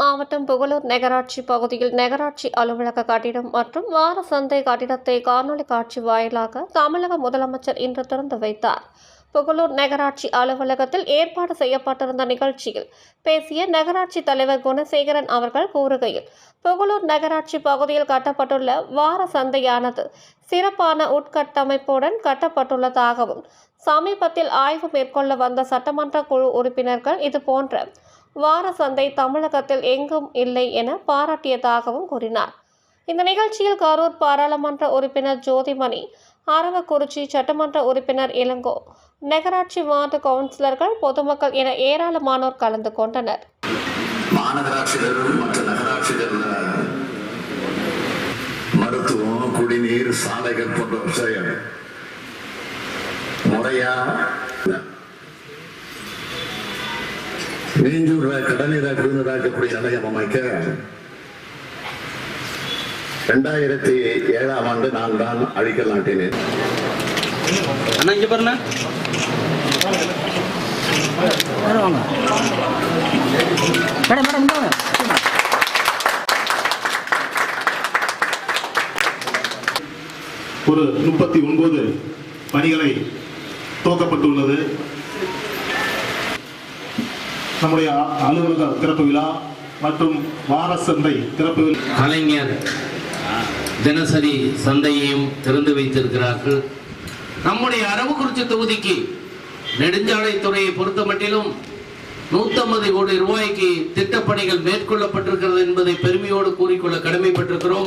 மாவட்டம் புகழூர் நகராட்சி பகுதியில் நகராட்சி அலுவலக கட்டிடம் மற்றும் வார சந்தை கட்டிடத்தை காணொலி காட்சி வாயிலாக தமிழக முதலமைச்சர் இன்று திறந்து வைத்தார். புகழூர் நகராட்சி அலுவலகத்தில் ஏற்பாடு செய்யப்பட்டிருந்த நிகழ்ச்சியில் பேசிய நகராட்சி தலைவர் குணசேகரன் அவர்கள் கூறுகையில் புகழூர் நகராட்சி பகுதியில் கட்டப்பட்டுள்ள வார சந்தையானது சிறப்பான உட்கட்டமைப்புடன் கட்டப்பட்டுள்ளதாகவும் சமீபத்தில் ஆய்வு மேற்கொள்ள வந்த சட்டமன்ற குழு உறுப்பினர்கள் இது போன்ற வார சந்தை தமிழகத்தில் எங்கும் இல்லை என பாராட்டியதாகவும் கூறினார். இந்த நிகழ்ச்சியில் கரூர் பாராளுமன்ற உறுப்பினர் ஜோதிமணி அரவக்குறிச்சி சட்டமன்ற உறுப்பினர் இளங்கோ நகராட்சி வார்டு கவுன்சிலர்கள் பொதுமக்கள் என ஏராளமானோர் கலந்து கொண்டனர். மாநகராட்சிகள் மற்ற நகராட்சிகள் மருத்துவம் குடிநீர் சாலைகள் போன்ற விஷயம் முறையா? மீஞ்சூர் கடநீர குடிநீராக்கக்கூடிய நிலையம் அமைக்க இரண்டாயிரத்தி ஏழாம் ஆண்டு நான் தான் அடிக்கல் நாட்டினேன். அண்ணா இங்க பாருண்ணா. மேடம் வாங்க. மேடம் மேடம் இங்க வாங்க. ஒரு முப்பத்தி ஒன்பது பணிகளை துவக்கப்பட்டுள்ளது. நம்முடைய அலுவலக திறப்பு விழா மற்றும் வார சந்தை திறப்பு கலைஞர் தினசரி சந்தையையும் திறந்து வைத்திருக்கிறார்கள். நம்முடைய அரவக்குறிச்சி தொகுதிக்கு நெடுஞ்சாலைத்துறையை பொறுத்த மட்டிலும் நூத்தம்பது கோடி ரூபாய்க்கு திட்டப்பணிகள் மேற்கொள்ளப்பட்டிருக்கிறது என்பதை பெருமையோடு கூறிக்கொள்ள கடமைப்பட்டிருக்கிறோம்.